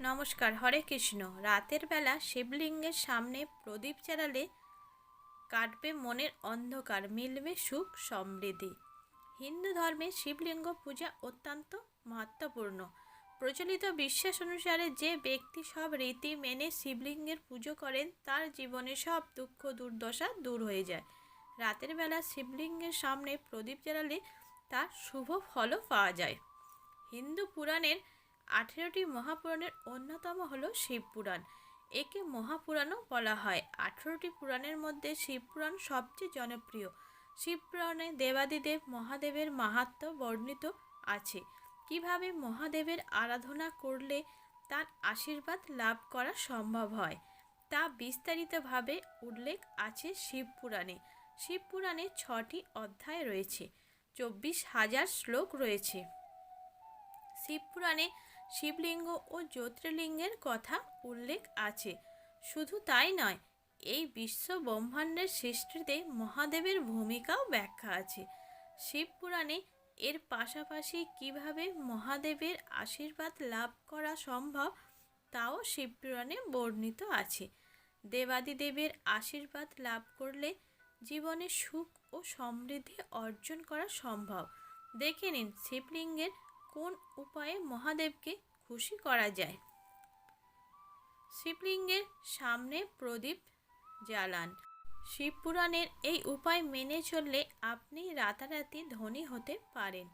নমস্কার, হরে কৃষ্ণ। রাতের বেলা শিবলিঙ্গের সামনে প্রদীপ জ্বালালে কাটবে মনের অন্ধকার, মিলবে সুখ সমৃদ্ধি। হিন্দু ধর্মে শিবলিঙ্গ পূজা অত্যন্ত মহত্বপূর্ণ প্রচলিত বিশ্বাস অনুসারে যে ব্যক্তি সব রীতি মেনে শিবলিঙ্গের পুজো করেন, তার জীবনে সব দুঃখ, দুর্দশা দূর হয়ে যায়। রাতের বেলা শিবলিঙ্গের সামনে প্রদীপ জ্বালালে তার শুভ ফলও পাওয়া যায়। হিন্দু পুরাণের আঠেরোটি মহাপুরাণের অন্যতম হল শিবপুরাণ। একে মহাপুরাণও বলা হয়। আঠেরোটি পুরাণের মধ্যে শিবপুরাণ সবচেয়ে জনপ্রিয়। শিবপুরাণে দেবাদিদেব মহাদেবের মাহাত্ম্য বর্ণিত আছে। কীভাবে মহাদেবের আরাধনা করলে তার আশীর্বাদ লাভ করা সম্ভব হয়, তা বিস্তারিতভাবে উল্লেখ আছে শিবপুরাণে। শিবপুরাণে ছটি অধ্যায় রয়েছে। চব্বিশ হাজার শ্লোক রয়েছে। শিবপুরাণে শিবলিঙ্গ ও জ্যোতির্লিঙ্গের কথা উল্লেখ আছে। শুধু তাই নয়, এই বিশ্ব ব্রহ্মাণ্ডের সৃষ্টিতে মহাদেবের ভূমিকাও ব্যাখ্যা আছে। শিবপুরাণে এর পাশাপাশি কীভাবে মহাদেবের আশীর্বাদ লাভ করা সম্ভব তাও শিবপুরাণে বর্ণিত আছে। দেবাদিদেবের আশীর্বাদ লাভ করলে জীবনে সুখ ও সমৃদ্ধি অর্জন করা সম্ভব। দেখে নিন শিবলিঙ্গের কোন উপায়ে মহাদেবকে খুশি করা যায়? শিবলিঙ্গের সামনে প্রদীপ জ্বালান। শিবপুরাণের এই উপায় মেনে চললে আপনি রাতারাতি ধনী হতে পারেন।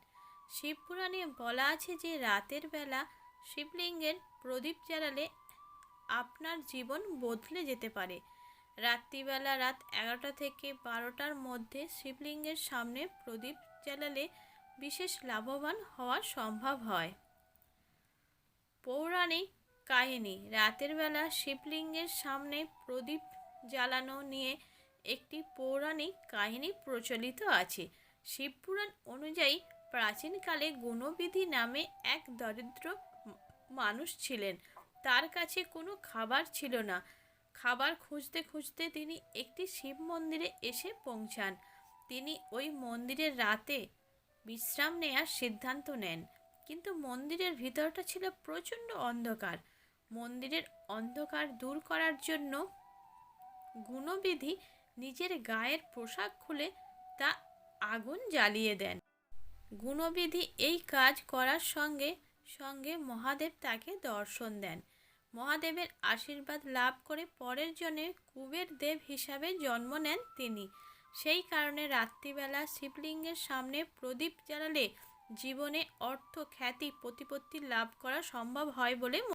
শিবপুরাণে বলা আছে যে রাতের বেলা শিবলিঙ্গের প্রদীপ জ্বালালে আপনার জীবন বদলে যেতে পারে। রাত্রিবেলা রাত এগারোটা থেকে বারোটার মধ্যে শিবলিঙ্গের সামনে প্রদীপ জ্বালালে বিশেষ লাভবান হওয়া সম্ভব হয়। পৌরাণিক কাহিনী, রাতের বেলা শিবলিঙ্গের সামনে প্রদীপ জ্বালানো নিয়ে একটি পৌরাণিক কাহিনী প্রচলিত আছে। শিবপুরাণ অনুযায়ী প্রাচীনকালে গুণবিধি নামে এক দরিদ্র মানুষ ছিলেন। তার কাছে কোনো খাবার ছিল না। খাবার খুঁজতে খুঁজতে তিনি একটি শিব মন্দিরে এসে পৌঁছান। তিনি ওই মন্দিরের রাতে বিশ্রাম নেওয়ার সিদ্ধান্ত নেন। কিন্তু মন্দিরের ভিতরটা ছিল প্রচণ্ড অন্ধকার। মন্দিরের অন্ধকার দূর করার জন্য গুণবিধি নিজের গায়ের পোশাক খুলে তা আগুন জ্বালিয়ে দেন। গুণবিধি এই কাজ করার সঙ্গে সঙ্গে মহাদেব তাকে দর্শন দেন। মহাদেবের আশীর্বাদ লাভ করে পরের জনে কুবের দেব হিসাবে জন্ম নেন তিনি। সেই কারণে রাত্রিবেলা শিবলিঙ্গের সামনে প্রদীপ জ্বালালে জীবনে অর্থ খ্যাতি, প্রতিপত্তি লাভ করা সম্ভব হয় বলে